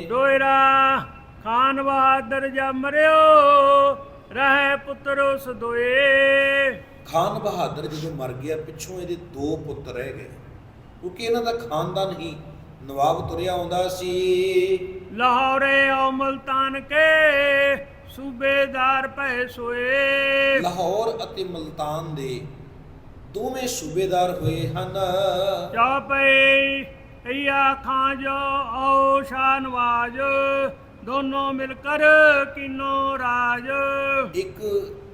ਦੋਇਰਾ ਖਾਨ ਬਹਾਦਰ ਜਾ ਮਰਿਓ ਰਹਿ ਪੁੱਤਰ ਉਸ ਦੋਏ। ਖਾਨ ਬਹਾਦਰ ਜਦੋਂ ਮਰ ਗਿਆ ਪਿੱਛੋਂ ਇਹਦੇ ਦੋ ਪੁੱਤ ਰਹਿ ਗਏ। ਕਿਉਂਕਿ ਇਹਨਾਂ ਦਾ ਖਾਨਦਾਨ ਹੀ ਨਵਾਬ ਤੁਰਿਆ ਆਉਂਦਾ ਸੀ। ਲਾਹੌਰੇ ਔ ਮਲਤਾਨ ਕੇ ਸੂਬੇਦਾਰ ਭੈ ਸੋਏ। ਲਾਹੌਰ ਅਤੇ ਮਲਤਾਨ ਦੇ ਦੋਵੇਂ ਸੂਬੇਦਾਰ ਹੋਏ ਹਨ। ਪਈ ਅਈਆ ਖਾਂ ਜੋ ਔ ਨਵਾਜ ਦੋਨੋਂ ਮਿਲ ਕਰ ਕੀਨੋ ਰਾਜ। ਇੱਕ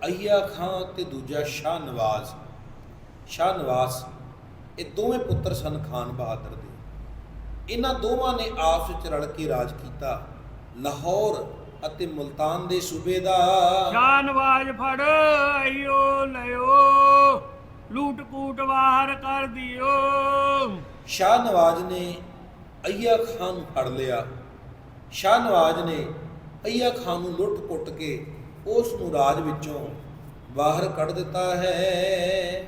ਅਈਆ ਖਾਂ ਤੇ ਦੂਜਾ ਸ਼ਾਹ ਨਵਾਜ਼ ਸ਼ਾਹ ਨਵਾਜ਼ ਇਹ ਦੋਵੇਂ ਪੁੱਤਰ ਸਨ ਖਾਨ ਬਹਾਦਰ ਦੇ। ਇਹਨਾਂ ਦੋਵਾਂ ਨੇ ਆਪਸ ਵਿੱਚ ਰਲ ਕੇ ਰਾਜ ਕੀਤਾ। ਲਾਹੌਰ ਅਤੇ ਮੁਲਤਾਨ ਦੇ ਸੂਬੇ ਦਾ। ਸ਼ਾਹ ਨਵਾਜ ਫੜ ਆਇਓ ਲਿਓ ਲੂਟ ਕੂਟ ਬਾਹਰ ਕਰ ਦਿਓ। ਸ਼ਾਹ ਨਵਾਜ਼ ਨੇ ਅਈਆ ਖਾਨ ਨੂੰ ਫੜ ਲਿਆ। ਸ਼ਾਹ ਨਵਾਜ਼ ਨੇ ਅਈਆ ਖਾਨ ਨੂੰ ਲੁੱਟ-ਪੁੱਟ ਕੇ ਉਸ ਨੂੰ ਰਾਜ ਵਿੱਚੋਂ ਬਾਹਰ ਕੱਢ ਦਿੱਤਾ ਹੈ।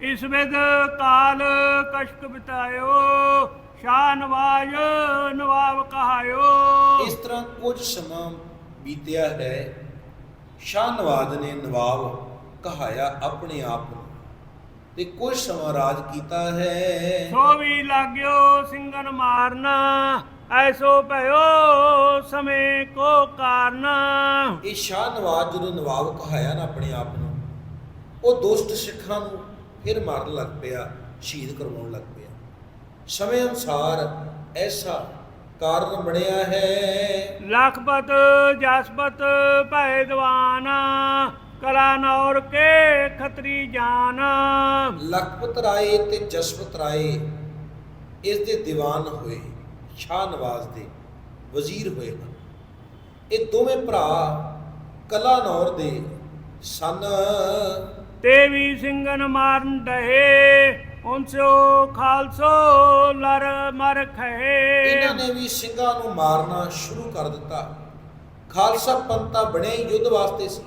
ਇਸ ਵਿਦ ਕਾਲ ਕਸ਼ਕ ਬਿਤਾਇਓ ਸ਼ਾਹ ਨਵਾਜ ਨਵਾਬ ਕਹਾਇਓ। ਇਸ ਤਰ੍ਹਾਂ ਕੁਝ ਸਮਾਂ ਬੀਤਿਆ ਹੈ। ਸ਼ਾਹ ਨਵਾਜ਼ ਨੇ ਨਵਾਬ ਕਹਾਇਆ ਆਪਣੇ ਆਪ ਨੂੰ। ਤੇ ਕੁਝ ਸਮਾਂ ਰਾਜ ਕੀਤਾ ਹੈ। ਸੋ ਵੀ ਲਾਗਿਓ ਸਿੰਘਨ ਮਾਰਨਾ ਐਸੋ ਭਇਓ ਸਮੇਂ ਕੋ ਕਾਰਨ। ਇਹ ਸ਼ਾਹ ਨਵਾਜ਼ ਜਦੋਂ ਨਵਾਬ ਕਹਾਇਆ ਨਾ ਆਪਣੇ ਆਪ ਨੂੰ ਉਹ ਦੁਸ਼ਟ ਸਿੱਖਾਂ ਨੂੰ ਫਿਰ ਮਾਰਨ ਲੱਗ ਪਿਆ ਸ਼ਹੀਦ ਕਰਵਾਉਣ ਲੱਗ ਪਿਆ। ਸਮੇਂ ਅਨੁਸਾਰ ਐਸਾ ਕਾਰਨ ਬਣਿਆ ਹੈ। ਲਖਪਤ ਜਸਪਤ ਭੈ ਦੀਵਾਨ ਕਲਾ ਨੌਰ ਕੇ ਖਤਰੀ ਜਾਨ। ਲਖਪਤ ਰਾਏ ਤੇ ਜਸਵੰਤ ਰਾਏ ਇਸ ਦੇ ਦੀਵਾਨ ਹੋਏ ਸ਼ਾਹ ਨਵਾਜ਼ ਦੇ ਵਜ਼ੀਰ ਹੋਏ ਹਨ। ਇਹ ਦੋਵੇਂ ਭਰਾ ਕਲਾਨੌਰ ਦੇ ਸਨ। ਤੇ ਵੀ ਸਿੰਘਨ ਮਾਰਨ ਡਹੇ ਉਨਸੋ ਖਾਲਸੋ ਲਰ ਮਰ ਖਏ ਇਹਨਾਂ ਨੇ ਵੀ ਸਿੰਘਾਂ ਨੂੰ ਮਾਰਨਾ ਸ਼ੁਰੂ ਕਰ ਦਿੱਤਾ। ਖਾਲਸਾ ਪੰਥ ਤਾਂ ਬਣਿਆ ਹੀ ਯੁੱਧ ਵਾਸਤੇ ਸੀ।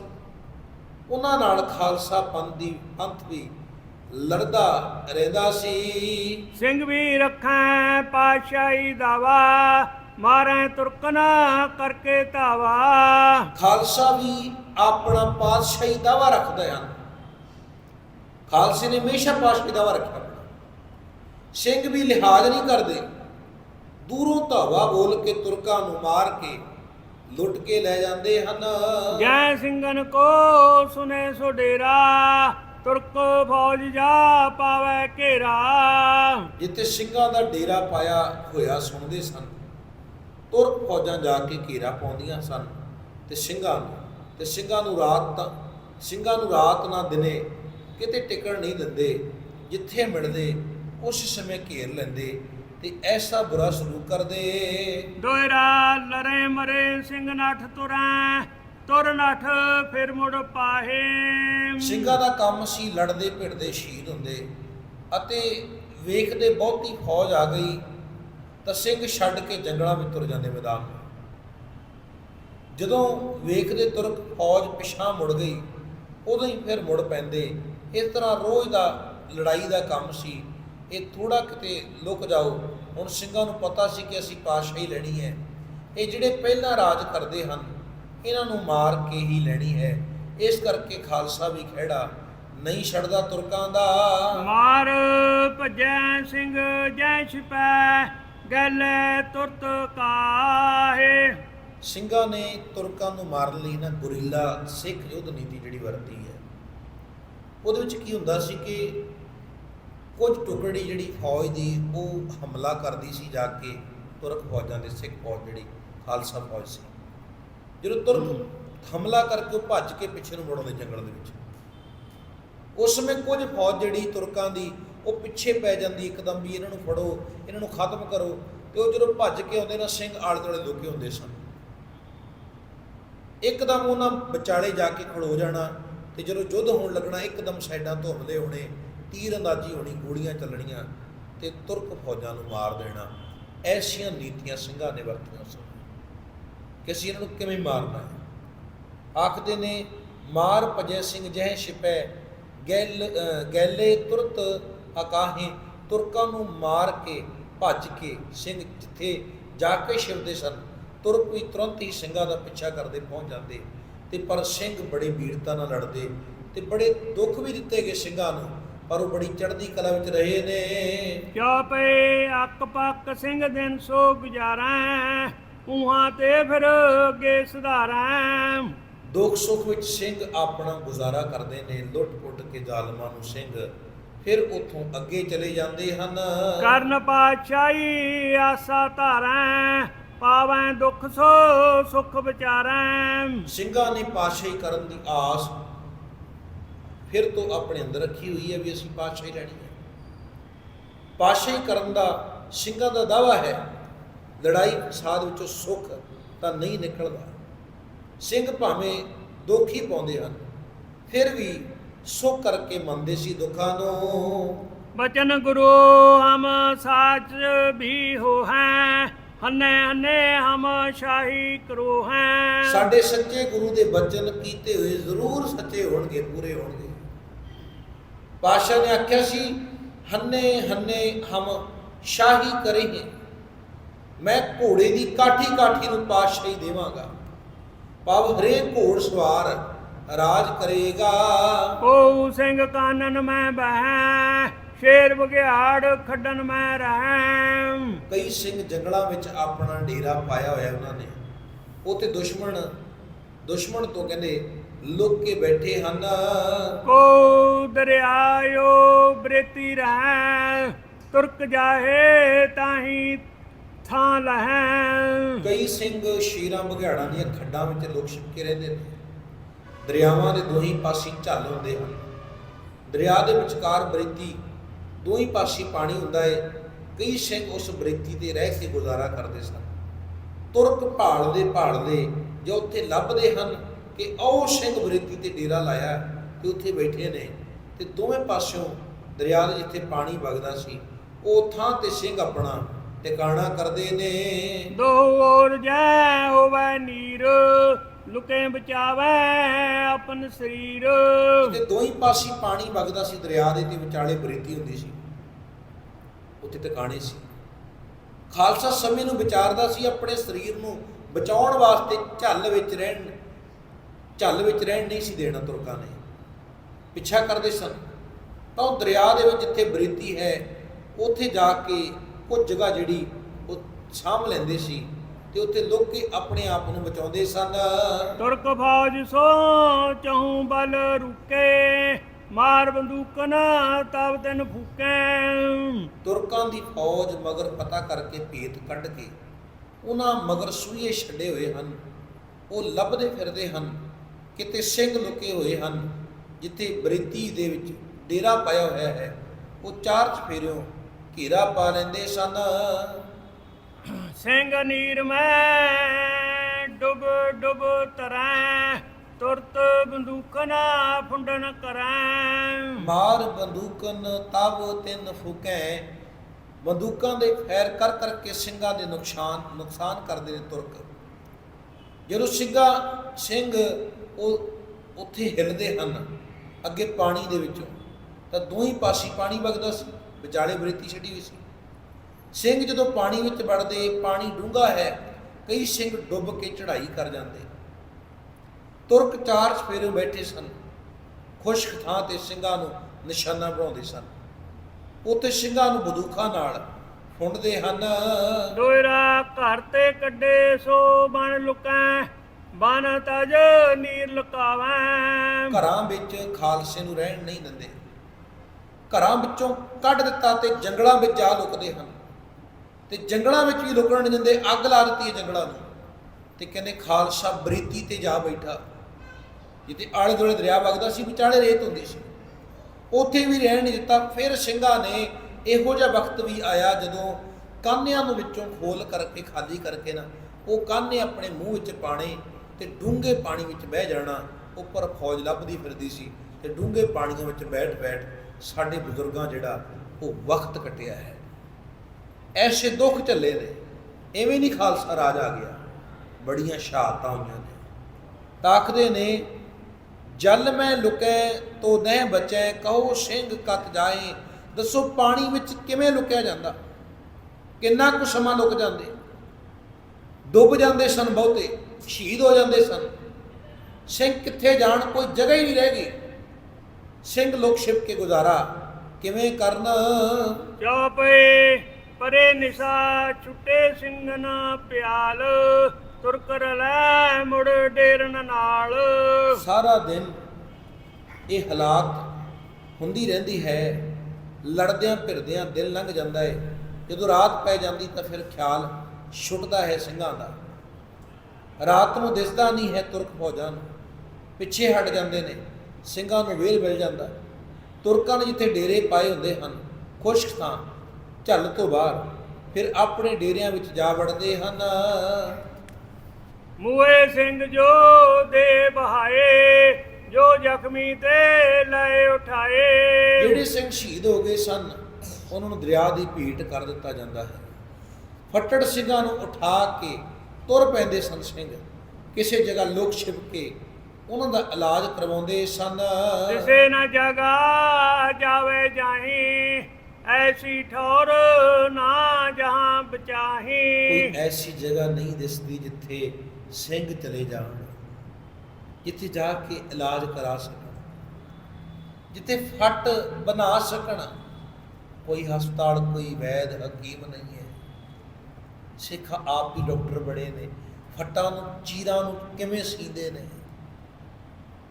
ਉਹਨਾਂ ਨਾਲ ਖਾਲਸਾ ਪੰਥ ਦੀ ਪੰਥ ਵੀ ਲੜਦਾ ਰਹਿੰਦਾ ਸੀ। ਸਿੰਘ ਵੀ ਰੱਖਾਂ ਪਾਸ਼ਾਹੀ ਦਾਵਾ ਮਾਰੇ ਤੁਰਕਨਾ ਕਰਕੇ ਧਾਵਾ। ਖਾਲਸਾ ਵੀ ਆਪਣਾ ਪਾਤਸ਼ਾਹੀ ਦਾਵਾ ਰੱਖਦਾ ਹਨ ਖਾਲਸੇ ਨੇ ਹਮੇਸ਼ਾ ਪਾਤਸ਼ਾਹੀ ਦਾਵਾ ਰੱਖਿਆ ਸਿੰਘ ਵੀ ਲਿਹਾਜ਼ ਨਹੀਂ ਕਰਦੇ। ਦੂਰੋਂ ਧਾਵਾ ਬੋਲ ਕੇ ਤੁਰਕਾਂ ਨੂੰ ਮਾਰ ਕੇ ਲੁੱਟ ਕੇ ਲੈ ਜਾਂਦੇ ਹਨ। ਜੈ ਸਿੰਘਨ ਕੋ ਸੁਨੇ ਸੋ ਡੇਰਾ ਤੁਰਕ ਫੌਜ ਜਾ ਪਾਵੇ ਘੇਰਾ। ਜਿੱਥੇ ਸਿੰਘਾਂ ਦਾ ਡੇਰਾ ਪਾਇਆ ਹੋਇਆ ਸੁਣਦੇ ਸਨ ਤੁਰਕ ਫੌਜਾਂ ਜਾ ਕੇ ਘੇਰਾ ਪਾਉਂਦੀਆਂ ਸਨ। ਤੇ ਸਿੰਘਾਂ ਨੂੰ ਤੇ ਸਿੰਘਾਂ ਨੂੰ ਰਾਤ ਤਾਂ ਸਿੰਘਾਂ ਨੂੰ ਰਾਤ ਨਾ ਦਿਨੇ ਕਿਤੇ ਟਿਕਣ ਨਹੀਂ ਦਿੰਦੇ। ਜਿੱਥੇ ਮਿਲਦੇ ਉਸ ਸਮੇਂ ਘੇਰ ਲੈਂਦੇ। ਤੇ ਐਸਾ ਬੁਰਾ ਸਲੂਕ ਕਰਦੇ। ਦੋਇਰਾ ਲਰੇ ਮਰੇ ਸਿੰਘ ਨਠ ਤੁਰੈ ਤੁਰ ਨਠ ਫਿਰ ਮੁੜ ਪਾਹੇ। ਸਿੰਘਾਂ ਦਾ ਕੰਮ ਸੀ ਲੜਦੇ ਭਿੜਦੇ ਸ਼ਹੀਦ ਹੁੰਦੇ ਅਤੇ ਵੇਖਦੇ ਬਹੁਤੀ ਫੌਜ ਆ ਗਈ ਤਾਂ ਸਿੰਘ ਛੱਡ ਕੇ ਜੰਗਲਾਂ ਵਿੱਚ ਤੁਰ ਜਾਂਦੇ ਮੈਦਾਨ। ਜਦੋਂ ਵੇਖਦੇ ਤੁਰਕ ਫੌਜ ਪਿਛਾਂ ਮੁੜ ਗਈ ਉਦੋਂ ਹੀ ਫਿਰ ਮੁੜ ਪੈਂਦੇ। ਇਸ ਤਰ੍ਹਾਂ ਰੋਜ਼ ਦਾ ਲੜਾਈ ਦਾ ਕੰਮ ਸੀ। ਇਹ ਥੋੜਾ ਕਿਤੇ ਲੁਕ ਜਾਓ। ਹੁਣ ਸਿੰਘਾਂ ਨੂੰ ਪਤਾ ਸੀ ਕਿ ਅਸੀਂ ਪਾਸ਼ਾਹੀ ਲੈਣੀ ਹੈ। ਇਹ ਜਿਹੜੇ ਪਹਿਲਾਂ ਰਾਜ ਕਰਦੇ ਹਨ ਇਹਨਾਂ ਨੂੰ ਮਾਰ ਕੇ ਹੀ ਲੈਣੀ ਹੈ। ਇਸ ਕਰਕੇ ਖਾਲਸਾ ਵੀ ਖਿਹੜਾ ਨਹੀਂ ਛੱਡਦਾ ਤੁਰਕਾਂ ਦਾ। ਮਾਰ ਭਜੈ ਸਿੰਘ ਜੈ ਛਪੈ ਗਲੇ ਤੁਰਤ ਕਾਹੇ। ਸਿੰਘਾਂ ਨੇ ਤੁਰਕਾਂ ਨੂੰ ਮਾਰਨ ਲਈ ਨਾ ਗੁਰੀਲਾ ਸਿੱਖ ਯੁੱਧ ਨੀਤੀ ਜਿਹੜੀ ਵਰਤੀ ਹੈ। ਉਹਦੇ ਵਿੱਚ ਕੀ ਹੁੰਦਾ ਸੀ ਕਿ ਕੁਝ ਟੁਕੜੀ ਜਿਹੜੀ ਫੌਜ ਦੀ ਉਹ ਹਮਲਾ ਕਰਦੀ ਸੀ ਜਾ ਕੇ ਤੁਰਕ ਫੌਜਾਂ ਦੇ ਸਿੱਖ ਫੌਜ ਜਿਹੜੀ ਖਾਲਸਾ ਫੌਜ ਸੀ। ਜਦੋਂ ਤੁਰਕ ਹਮਲਾ ਕਰਕੇ ਉਹ ਭੱਜ ਕੇ ਪਿੱਛੇ ਨੂੰ ਮੁੜਦੇ ਜੰਗਲ ਦੇ ਵਿੱਚ। ਉਸ ਸਮੇਂ ਕੁਝ ਫੌਜ ਜਿਹੜੀ ਤੁਰਕਾਂ ਦੀ ਉਹ ਪਿੱਛੇ ਪੈ ਜਾਂਦੀ ਇੱਕਦਮ ਵੀ ਇਹਨਾਂ ਨੂੰ ਫੜੋ ਇਹਨਾਂ ਨੂੰ ਖਤਮ ਕਰੋ ਤੇ ਉਹ ਜਦੋਂ ਭੱਜ ਕੇ ਆਉਂਦੇ ਨਾ ਸਿੰਘ ਆਲੇ ਦੁਆਲੇ ਲੁਕੇ ਹੁੰਦੇ ਸਨ। ਇੱਕਦਮ ਉਹਨਾਂ ਵਿਚਾਲੇ ਜਾ ਕੇ ਖੜੋ ਜਾਣਾ ਤੇ ਜਦੋਂ ਯੁੱਧ ਹੋਣ ਲੱਗਣਾ ਇੱਕਦਮ ਸਾਈਡਾਂ ਤੋਂ ਹਮਲੇ ਹੋਣੇ ਤੀਰ ਅੰਦਾਜ਼ੀ ਹੋਣੀ ਗੋਲੀਆਂ ਚੱਲਣੀਆਂ ਤੇ ਤੁਰਕ ਫੌਜਾਂ ਨੂੰ ਮਾਰ ਦੇਣਾ ਐਸੀਆਂ ਨੀਤੀਆਂ ਸਿੰਘਾਂ ਨੇ ਵਰਤੀਆਂ ਸਨ ਕਿ ਅਸੀਂ ਇਹਨਾਂ ਨੂੰ ਕਿਵੇਂ ਮਾਰਨਾ ਹੈ? ਆਖਦੇ ਨੇ ਮਾਰ ਭਜੈ ਸਿੰਘ ਜਹ ਛਿਪੈ ਗੈਲ ਅ, ਗੈਲੇ ਤੁਰਤ ਅਕਾਹੇ ਤੁਰਕਾਂ ਨੂੰ ਮਾਰ ਕੇ ਭੱਜ ਕੇ ਸਿੰਘ ਜਿੱਥੇ ਜਾ ਕੇ ਛਿਪਦੇ ਸਨ ਤੁਰਕ ਵੀ ਤੁਰੰਤ ਹੀ ਸਿੰਘਾਂ ਦਾ ਪਿੱਛਾ ਕਰਦੇ ਪਹੁੰਚ ਜਾਂਦੇ ਤੇ ਪਰ ਸਿੰਘ ਬੜੇ ਵੀਰਤਾ ਨਾਲ ਲੜਦੇ ਤੇ ਬੜੇ ਦੁੱਖ ਵੀ ਦਿੱਤੇ ਗਏ ਸਿੰਘਾਂ ਨੂੰ। ਪਰ ਉਹ ਬੜੀ ਚੜ੍ਹਦੀ ਕਲਾ ਵਿੱਚ ਰਹੇ ਨੇ। ਕਿਆ ਪਏ ਅੱਕ ਪੱਕ ਸਿੰਘ ਦਿਨ ਸੋ ਗੁਜ਼ਾਰਾਂ ਉਹਾਂ ਤੇ ਫਿਰ ਅੱਗੇ ਸੁਧਾਰਾਂ। ਦੁੱਖ ਸੁੱਖ ਵਿੱਚ ਸਿੰਘ ਆਪਣਾ ਗੁਜ਼ਾਰਾ ਕਰਦੇ ਨੇ ਲੁੱਟ-ਪੁੱਟ ਕੇ ਜ਼ਾਲਮਾਂ ਨੂੰ ਸਿੰਘ ਫਿਰ ਉੱਥੋਂ ਅੱਗੇ ਚਲੇ ਜਾਂਦੇ ਹਨ। ਕਰਨ ਪਾਤਸ਼ਾਹੀ ਆਸਾ ਧਾਰਾਂ ਪਾਵੈਂ ਦੁੱਖ ਸੋ ਸੁਖ ਵਿਚਾਰਾਂ। ਸਿੰਘਾਂ ਨੇ ਪਾਤਸ਼ਾਹੀ ਕਰਨ ਦੀ ਆਸ ਫਿਰ ਤੋਂ ਆਪਣੇ ਅੰਦਰ ਰੱਖੀ ਹੋਈ ਹੈ ਵੀ ਅਸੀਂ ਪਾਤਸ਼ਾਹੀ ਲੈਣੀ ਹੈ। ਪਾਤਸ਼ਾਹੀ ਕਰਨ ਦਾ ਸਿੰਘਾਂ ਦਾ ਦਾਵਾ ਹੈ ਲੜਾਈ ਫਸਾਦ ਵਿੱਚੋਂ ਸੁੱਖ ਤਾਂ ਨਹੀਂ ਨਿਕਲਦਾ। ਸਿੰਘ ਭਾਵੇਂ ਦੁੱਖ ਹੀ ਪਾਉਂਦੇ ਹਨ ਫਿਰ ਵੀ ਸੁੱਖ ਕਰਕੇ ਮੰਨਦੇ ਸੀ ਦੁੱਖਾਂ ਨੂੰ। ਬਚਨ ਗੁਰੂ ਹਮ ਸਾਚ ਵੀ ਹੋ ਹੈ ਹਨੇ ਹਨੇ ਹਮ ਸ਼ਾਹੀ ਕਰੋ ਹੈ। ਸਾਡੇ ਸੱਚੇ ਗੁਰੂ ਦੇ ਬਚਨ ਕੀਤੇ ਹੋਏ ਜ਼ਰੂਰ ਸੱਚੇ ਹੋਣਗੇ ਪੂਰੇ ਹੋਣਗੇ। ਪਾਸ਼ਾ ਨੇ ਆਖਿਆ ਸੀ ਹੰਨੇ ਹੰਨੇ ਹਮ ਸ਼ਾਹੀ ਕरेंगे ਮੈਂ ਘੋੜੇ ਦੀ ਕਾਠੀ ਕਾਠੀ ਨੂੰ ਪਾਤਸ਼ਾਹੀ ਦੇਵਾਂਗਾ। ਪਵ ਹਰੇਕ ਘੋੜ ਸਵਾਰ ਰਾਜ ਕਰੇਗਾ। ਓ ਸਿੰਘ ਕਾਨਨ ਮੈਂ ਬਹਿ ਸ਼ੇਰ ਬਗਿਆੜ ਖੱਡਨ ਮੈਂ ਰਹਿ ਕਈ ਸਿੰਘ ਜੰਗਲਾਂ ਵਿੱਚ ਆਪਣਾ ਡੇਰਾ ਪਾਇਆ ਹੋਇਆ ਉਹਨਾਂ ਨੇ। ਉਤੇ ਦੁਸ਼ਮਣ ਦੁਸ਼ਮਣ ਤੋਂ ਕਹਿੰਦੇ ਲੁੱਕ ਕੇ ਬੈਠੇ ਹਨ। ਕੋ ਦਰਿਆਇਓ ਬ੍ਰੇਤੀ ਰਹਿ ਤੁਰਕ ਜਾਹੇ ਤਾਹੀ ਥਾਂ ਲਹੈ। ਕਈ ਸਿੰਘ ਸ਼ੀਰਾਂ ਬਘਿਆੜਾਂ ਦੀਆਂ ਖੱਡਾਂ ਵਿੱਚ ਲੁਕ ਛਿਪ ਕੇ ਰਹਿੰਦੇ ਨੇ। ਦਰਿਆਵਾਂ ਦੇ ਦੋਹੀਂ ਪਾਸੇ ਝੱਲ ਹੁੰਦੇ ਹਨ। ਦਰਿਆ ਦੇ ਵਿਚਕਾਰ ਬਰੇਤੀ ਦੋਹੀਂ ਪਾਸੇ ਪਾਣੀ ਹੁੰਦਾ ਹੈ ਕਈ ਸਿੰਘ ਉਸ ਬਰੇਤੀ ਤੇ ਰਹਿ ਕੇ ਗੁਜ਼ਾਰਾ ਕਰਦੇ ਸਨ। ਤੁਰਕ ਭਾਲਦੇ ਭਾਲਦੇ ਜੋ ਉੱਥੇ ਲੱਭਦੇ ਹਨ ਕਿ ਉਹ ਸਿੰਘ ਬਰੇਤੀ ਤੇ ਡੇਰਾ ਲਾਇਆ ਤੇ ਉੱਥੇ ਬੈਠੇ ਨੇ ਤੇ ਦੋਵੇਂ ਪਾਸਿਓਂ ਦਰਿਆ ਦੇ ਜਿੱਥੇ ਪਾਣੀ ਵਗਦਾ ਸੀ ਉਹ ਥਾਂ ਤੇ ਸਿੰਘ ਆਪਣਾ ਟਿਕਾਣਾ ਕਰਦੇ ਨੇ। ਦੋ ਔਰ ਜੈ ਹੋਵੇ ਨੀਰ ਲੁਕੇ ਬਚਾਵੇ ਆਪਨ ਸਰੀਰ। ਤੇ ਦੋਹੀਂ ਪਾਸੇ ਪਾਣੀ ਵਗਦਾ ਸੀ ਦਰਿਆ ਦੇ ਤੇ ਵਿਚਾਲੇ ਬਰੇਤੀ ਹੁੰਦੀ ਸੀ। ਉੱਥੇ ਟਿਕਾਣੇ ਸੀ। ਖਾਲਸਾ ਸਮੇਂ ਨੂੰ ਵਿਚਾਰਦਾ ਸੀ ਆਪਣੇ ਸਰੀਰ ਨੂੰ ਬਚਾਉਣ ਵਾਸਤੇ ਝੱਲ ਵਿੱਚ ਰਹਿਣ। ਝੱਲ ਵਿੱਚ ਰਹਿਣ ਨਹੀਂ ਸੀ ਦੇਣਾ ਤੁਰਕਾਂ ਨੇ। ਪਿੱਛਾ ਕਰਦੇ ਸਨ। ਤਾਂ ਉਹ ਦਰਿਆ ਦੇ ਵਿੱਚ ਜਿੱਥੇ ਬਰੇਤੀ ਹੈ ਉੱਥੇ ਜਾ ਕੇ ਕੁਝ ਜਗ੍ਹਾ ਜਿਹੜੀ ਉਹ ਸਾਂਭ ਲੈਂਦੇ ਸੀ ਤੇ ਉੱਥੇ ਲੁੱਕ ਆਪਣੇ ਆਪ ਨੂੰ ਬਚਾਉਂਦੇ ਸਨ। ਤੁਰਕ ਫੌਜ ਸੋ ਚਹੂ ਬਲ ਰੁਕੇ ਮਾਰ ਬੰਦੂਕਨ ਤਬ ਤੈਨ ਫੂਕੇ। ਤੁਰਕਾਂ ਦੀ ਫੌਜ ਮਗਰ ਪਤਾ ਕਰਕੇ ਭੇਤ ਕੱਢ ਕੇ ਉਹਨਾਂ ਮਗਰ ਸੂਏ ਛੱਡੇ ਹੋਏ ਹਨ। ਉਹ ਲੱਭਦੇ ਫਿਰਦੇ ਹਨ। ਕਿਤੇ ਸਿੰਘ ਲੁਕੇ ਹੋਏ ਹਨ ਜਿੱਥੇ ਬਰੇਤੀ ਦੇ ਵਿੱਚ ਡੇਰਾ ਪਾਇਆ ਹੋਇਆ ਹੈ ਉਹ ਚਾਰ ਚਫੇਰਿਓਂ ਘੇਰਾ ਪਾ ਲੈਂਦੇ ਸਨ। ਸਿੰਘ ਨੀਰ ਮੈਂ ਡੁੱਬ ਡੁੱਬ ਤਰੈ ਤੁਰਤ ਬੰਦੂਕਨ ਫੁੰਡਨ ਕਰੈ। ਮਾਰ ਬੰਦੂਕਨ ਤਬ ਤਿੰਨ ਫੁਕੈ ਬੰਦੂਕਾਂ ਦੇ ਫੈਰ ਕਰ ਕਰਕੇ ਸਿੰਘਾਂ ਦੇ ਨੁਕਸਾਨ ਨੁਕਸਾਨ ਕਰਦੇ ਨੇ ਤੁਰਕ। ਜਦੋਂ ਸਿੰਘਾ ਸਿੰਘ ਉਹ ਉੱਥੇ ਹਿਲਦੇ ਹਨ, ਅੱਗੇ ਪਾਣੀ ਦੇ ਵਿੱਚੋਂ। ਤਾਂ ਦੋਹੀਂ ਪਾਸੇ ਪਾਣੀ ਵਗਦਾ ਸੀ, ਵਿਚਾਲੇ ਬਰੇਤੀ ਛੱਡੀ ਹੋਈ ਸੀ। ਸਿੰਘ ਜਦੋਂ ਪਾਣੀ ਵਿੱਚ ਵੜਦੇ, ਪਾਣੀ ਡੂੰਘਾ ਹੈ, ਕਈ ਸਿੰਘ ਡੁੱਬ ਕੇ ਚੜ੍ਹਾਈ ਕਰ ਜਾਂਦੇ। ਤੁਰਕ ਚਾਰ ਸਫੇਰੇ ਬੈਠੇ ਸਨ, ਖੁਸ਼ਕ ਥਾਂ ਤੇ ਸਿੰਘਾਂ ਨੂੰ ਨਿਸ਼ਾਨਾ ਬਣਾਉਂਦੇ ਸਨ। ਉੱਥੇ ਸਿੰਘਾਂ ਨੂੰ ਬੰਦੂਕਾਂ ਨਾਲ ਫੁੰਡਦੇ ਹਨ। ਦੋਇਰਾ ਘਰ ਤੇ ਕੱਢੇ, ਸੋ ਬਣ ਲੁਕੈ। ਬਨ ਤਜ ਨੀਰ ਲੁਕਾਵੈ। ਘਰਾਂ ਵਿੱਚ ਖਾਲਸੇ ਨੂੰ ਰਹਿਣ ਨਹੀਂ ਦਿੰਦੇ। ਘਰਾਂ ਵਿੱਚੋਂ ਕੱਢ ਦਿੱਤਾ ਤੇ ਜੰਗਲਾਂ ਵਿੱਚ ਜਾ ਲੁਕਦੇ ਹਨ। ਤੇ ਜੰਗਲਾਂ ਵਿੱਚ ਵੀ ਲੁਕਣ ਨਹੀਂ ਦਿੰਦੇ, ਅੱਗ ਲਾ ਦਿੱਤੀ ਹੈ ਜੰਗਲਾਂ ਨੂੰ। ਤੇ ਕਹਿੰਦੇ ਖਾਲਸਾ ਬਰੀਤੀ ਤੇ ਜਾ ਬੈਠਾ। ਜਿੱਥੇ ਆਲੇ ਦੁਆਲੇ ਦਰਿਆ ਵਗਦਾ ਸੀ, ਵਿਚਾਲੇ ਰੇਤ ਹੁੰਦੀ ਸੀ। ਉੱਥੇ ਵੀ ਰਹਿਣ ਨਹੀਂ ਦਿੱਤਾ। ਫਿਰ ਸਿੰਘਾਂ ਨੇ ਇਹੋ ਜਿਹਾ ਵਕਤ ਵੀ ਆਇਆ ਜਦੋਂ ਕਾਨਿਆਂ ਨੂੰ ਵਿੱਚੋਂ ਖੋਲ ਕਰਕੇ, ਖਾਲੀ ਕਰਕੇ ਨਾ, ਉਹ ਕਾਨੇ ਆਪਣੇ ਮੂੰਹ ਵਿੱਚ ਪਾਣੇ ਤੇ ਡੂੰਘੇ ਪਾਣੀ ਵਿੱਚ ਬਹਿ ਜਾਣਾ ਉੱਪਰ ਫੌਜ ਲੱਭਦੀ ਫਿਰਦੀ ਸੀ ਤੇ ਡੂੰਘੇ ਪਾਣੀਆਂ ਵਿੱਚ ਬੈਠ ਬੈਠ ਸਾਡੇ ਬਜ਼ੁਰਗਾਂ ਜਿਹੜਾ ਉਹ ਵਕਤ ਕੱਟਿਆ ਹੈ। ਐਸੇ ਦੁੱਖ ਝੱਲੇ ਨੇ ਐਵੇਂ ਨਹੀਂ ਖਾਲਸਾ ਰਾਜ ਆ ਗਿਆ। ਬੜੀਆਂ ਸ਼ਹਾਦਤਾਂ ਹੋਈਆਂ ਨੇ। ਤਾਕਦੇ ਨੇ, ਜਲ ਮੈਂ ਲੁਕੈ ਤੋ ਨਹਿ ਬਚੈ, ਕਹੋ ਸਿੰਘ ਕਤ ਜਾਏ। ਦੱਸੋ ਪਾਣੀ ਵਿੱਚ ਕਿਵੇਂ ਲੁਕਿਆ ਜਾਂਦਾ? ਕਿੰਨਾ ਕੁ ਸਮਾਂ ਲੁਕ ਜਾਂਦੇ? ਡੁੱਬ ਜਾਂਦੇ ਸਨ ਬਹੁਤੇ। ਸ਼ਹੀਦ ਹੋ ਜਾਂਦੇ ਸਨ। ਸਿੰਘ ਕਿੱਥੇ ਜਾਣ ਕੋਈ ਜਗ੍ਹਾ ਹੀ ਨਹੀਂ ਰਹਿ ਗਈ। ਸਿੰਘ ਲੁਕ ਛਿਪ ਕੇ ਗੁਜ਼ਾਰਾ ਕਿਵੇਂ ਕਰਨ? ਚੌਪੇ ਪਰੇ ਨਿਸਾ ਛੁੱਟੇ ਸਿੰਘਨ ਪਿਆਲ। ਤੁਰ ਕਰ ਲੈ ਮੁੜ ਡੇਰਨ ਨਾਲ। ਸਾਰਾ ਦਿਨ ਇਹ ਹਾਲਾਤ ਹੁੰਦੀ ਰਹਿੰਦੀ ਹੈ। ਲੜਦਿਆਂ ਫਿਰਦਿਆਂ ਦਿਨ ਲੰਘ ਜਾਂਦਾ ਹੈ ਜਦੋਂ ਰਾਤ ਪੈ ਜਾਂਦੀ ਤਾਂ ਫਿਰ ਖਿਆਲ ਛੁੱਟਦਾ ਹੈ ਸਿੰਘਾਂ ਦਾ। ਰਾਤ ਨੂੰ ਦਿਸਦਾ ਨਹੀਂ ਹੈ ਤੁਰਕ ਫੌਜਾਂ ਨੂੰ। ਪਿੱਛੇ ਹਟ ਜਾਂਦੇ ਨੇ ਸਿੰਘਾਂ ਨੂੰ ਵੇਲ ਮਿਲ ਜਾਂਦਾ। ਤੁਰਕਾਂ ਨੇ ਜਿੱਥੇ ਡੇਰੇ ਪਾਏ ਹੁੰਦੇ ਹਨ ਖੁਸ਼ਕ ਥਾਂ ਝੱਲ ਤੋਂ ਬਾਹਰ ਫਿਰ ਆਪਣੇ ਡੇਰਿਆਂ ਵਿੱਚ ਜਾ ਵੜਦੇ ਹਨ। ਮੂਏ ਸਿੰਘ ਜੋ ਦੇ ਬਹਾਏ ਜੋ ਜ਼ਖਮੀ ਤੇ ਲੈ ਉਠਾਏ। ਜਿਹੜੇ ਸਿੰਘ ਸ਼ਹੀਦ ਹੋ ਗਏ ਸਨ ਉਹਨਾਂ ਨੂੰ ਦਰਿਆ ਦੀ ਭੀਟ ਕਰ ਦਿੱਤਾ ਜਾਂਦਾ ਹੈ। ਫੱਟੜ ਸਿੰਘਾਂ ਨੂੰ ਉਠਾ ਕੇ ਤੁਰ ਪੈਂਦੇ ਸਨ ਸਿੰਘ। ਕਿਸੇ ਜਗ੍ਹਾ ਲੁਕ ਛਿਪ ਕੇ ਉਹਨਾਂ ਦਾ ਇਲਾਜ ਕਰਵਾਉਂਦੇ ਸਨ। ਕਿਸੇ ਨਾ ਜਗਾ ਜਾਵੇ ਜਾਹੀ ਐਸੀ ਠੌਰ ਨਾ ਜਹਾਂ ਬਚਾਹੀ। ਕੋਈ ਐਸੀ ਜਗ੍ਹਾ ਨਹੀਂ ਦਿਸਦੀ ਜਿੱਥੇ ਸਿੰਘ ਚਲੇ ਜਾਣ ਜਿੱਥੇ ਜਾ ਕੇ ਇਲਾਜ ਕਰਾ ਸਕਣ ਜਿੱਥੇ ਫੱਟ ਬਣਾ ਸਕਣ। ਕੋਈ ਹਸਪਤਾਲ ਕੋਈ ਵੈਦ ਹਕੀਮ ਨਹੀਂ ਹੈ। ਸਿੱਖ ਆਪ ਵੀ ਡਾਕਟਰ ਬੜੇ ਨੇ। ਫੱਟਾਂ ਨੂੰ, ਚੀਰਾਂ ਨੂੰ ਕਿਵੇਂ ਸੀਂਦੇ ਨੇ?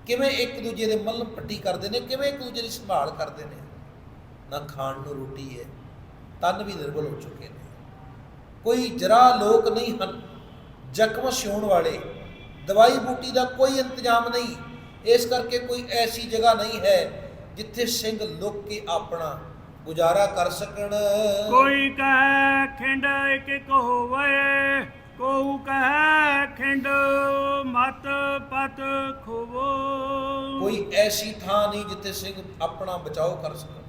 ਕਿਵੇਂ ਇੱਕ ਦੂਜੇ ਦੇ ਮੱਲਮ ਪੱਟੀ ਕਰਦੇ ਨੇ, ਕਿਵੇਂ ਇੱਕ ਦੂਜੇ ਦੀ ਸੰਭਾਲ ਕਰਦੇ ਨੇ? ਨਾ ਖਾਣ ਨੂੰ ਰੋਟੀ ਹੈ, ਤਨ ਵੀ ਨਿਰਬਲ ਹੋ ਚੁੱਕੇ ਨੇ। ਕੋਈ ਜਰਾ ਲੋਕ ਨਹੀਂ ਹਨ, ਜ਼ਖਮ ਸਿਉਣ ਵਾਲੇ। ਦਵਾਈ ਬੂਟੀ ਦਾ ਕੋਈ ਇੰਤਜ਼ਾਮ ਨਹੀਂ। ਇਸ ਕਰਕੇ ਕੋਈ ਐਸੀ ਜਗ੍ਹਾ ਨਹੀਂ ਹੈ ਜਿੱਥੇ ਸਿੰਘ ਲੁੱਕ ਕੇ ਆਪਣਾ ਗੁਜ਼ਾਰਾ ਕਰ ਸਕਣ। ਕੋਈ ਕਹੈ ਖਿੰਡ ਇੱਕ ਇੱਕ ਹੋਵੇ। ਕੋਉ ਕਹੈ ਖਿੰਡ ਮਤ ਪਤ ਖੋਵੋ। ਕੋਈ ਐਸੀ ਥਾਂ ਨਹੀਂ ਜਿੱਥੇ ਸਿੰਘ ਆਪਣਾ ਬਚਾਓ ਕਰ ਸਕਣ।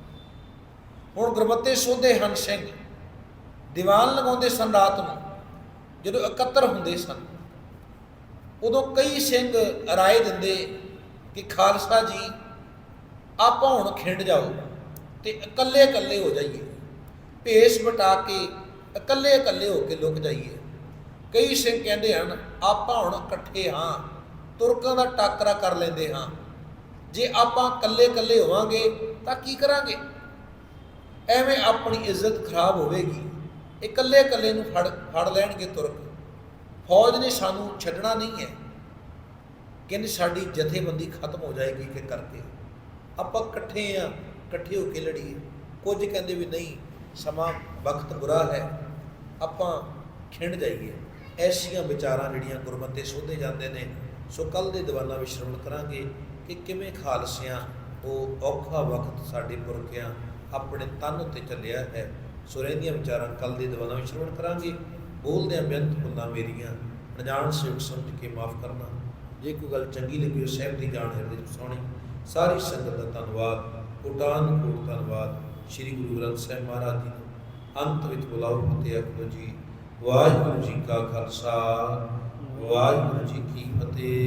ਹੁਣ ਗੁਰਮਤੇ ਸੋਧੇ ਹਨ ਸਿੰਘ। ਦੀਵਾਨ ਲਗਾਉਂਦੇ ਸਨ ਰਾਤ ਨੂੰ। ਜਦੋਂ ਇਕੱਤਰ ਹੁੰਦੇ ਸਨ ਉਦੋਂ ਕਈ ਸਿੰਘ ਰਾਏ ਦਿੰਦੇ ਕਿ ਖਾਲਸਾ ਜੀ ਆਪਾਂ ਹੁਣ ਖਿੰਡ ਜਾਓ। ਤੇ ਇਕੱਲੇ ਇਕੱਲੇ ਹੋ ਜਾਈਏ। ਭੇਸ ਵਟਾ ਕੇ ਇਕੱਲੇ ਇਕੱਲੇ ਹੋ ਕੇ ਲੁਕ ਜਾਈਏ। ਕਈ ਸਿੰਘ ਕਹਿੰਦੇ ਹਨ, ਆਪਾਂ ਹੁਣ ਇਕੱਠੇ ਹਾਂ, ਤੁਰਕਾਂ ਦਾ ਟਾਕਰਾ ਕਰ ਲੈਂਦੇ ਹਾਂ। ਜੇ ਆਪਾਂ ਇਕੱਲੇ ਇਕੱਲੇ ਹੋਵਾਂਗੇ ਤਾਂ ਕੀ ਕਰਾਂਗੇ? ਐਵੇਂ ਆਪਣੀ ਇੱਜ਼ਤ ਖਰਾਬ ਹੋਵੇਗੀ। ਇਕੱਲੇ ਇਕੱਲੇ ਨੂੰ ਫੜ ਫੜ ਲੈਣਗੇ ਤੁਰਕ। ਫੌਜ ਨੇ ਸਾਨੂੰ ਛੱਡਣਾ ਨਹੀਂ ਹੈ। ਕਹਿੰਦੇ ਸਾਡੀ ਜਥੇਬੰਦੀ ਖਤਮ ਹੋ ਜਾਏਗੀ ਕਿ ਕਰਕੇ। ਆਪਾਂ ਇਕੱਠੇ ਆ ਇਕੱਠੇ ਹੋ ਕੇ ਲੜੀਏ। ਕੁਝ ਕਹਿੰਦੇ ਵੀ ਨਹੀਂ, ਸਮਾਂ ਵਕਤ ਬੁਰਾ ਹੈ। ਆਪਾਂ ਖਿੰਡ ਜਾਈਏ। ਐਸੀਆਂ ਵਿਚਾਰਾਂ ਜਿਹੜੀਆਂ ਗੁਰਮਤਿ ਸੋਧੇ ਜਾਂਦੇ ਨੇ, ਸੋ ਕੱਲ ਦੇ ਦੀਵਾਨਾਂ ਵਿੱਚ ਸ਼ਰਵਣ ਕਰਾਂਗੇ ਕਿ ਕਿਵੇਂ ਖਾਲਸਿਆਂ ਉਹ ਔਖਾ ਵਕਤ ਸਾਡੇ ਪੁਰਖਿਆਂ ਆਪਣੇ ਤਨ ਉੱਤੇ ਚੱਲਿਆ ਹੈ। ਸੋ ਰਹਿੰਦੀਆਂ ਵਿਚਾਰਾਂ ਕੱਲ ਦੇ ਦੀਵਾਨਾਂ ਵਿੱਚ ਸ਼ਰਵਣ ਕਰਾਂਗੇ। ਬੋਲਦਿਆਂ ਬੇਅੰਤ ਹੁੰਦਾਂ ਮੇਰੀਆਂ। ਅਣਜਾਣ ਸੇਵਕ ਸਮਝ ਕੇ ਮਾਫ ਕਰਨਾ। ਜੇ ਕੋਈ ਗੱਲ ਚੰਗੀ ਲੱਗੀ, ਉਹ ਸਹਿਬ ਦੀ ਜਾਣ ਹਿਰਦੇ ਵਿੱਚ ਸੋਹਣੀ ਸਾਰੀ ਸੰਗਤ ਦਾ ਧੰਨਵਾਦ। ਕੋਟਾਨ ਕੋਟ ਧੰਨਵਾਦ ਸ੍ਰੀ ਗੁਰੂ ਗ੍ਰੰਥ ਸਾਹਿਬ ਮਹਾਰਾਜ ਜੀ ਨੂੰ। ਅੰਤ ਵਿੱਚ ਬੁਲਾਓ ਫਤਿਹ ਆਖੋ ਜੀ, ਵਾਹਿਗੁਰੂ ਜੀ ਕਾ ਖਾਲਸਾ, ਵਾਹਿਗੁਰੂ ਜੀ ਕੀ ਫਤਿਹ।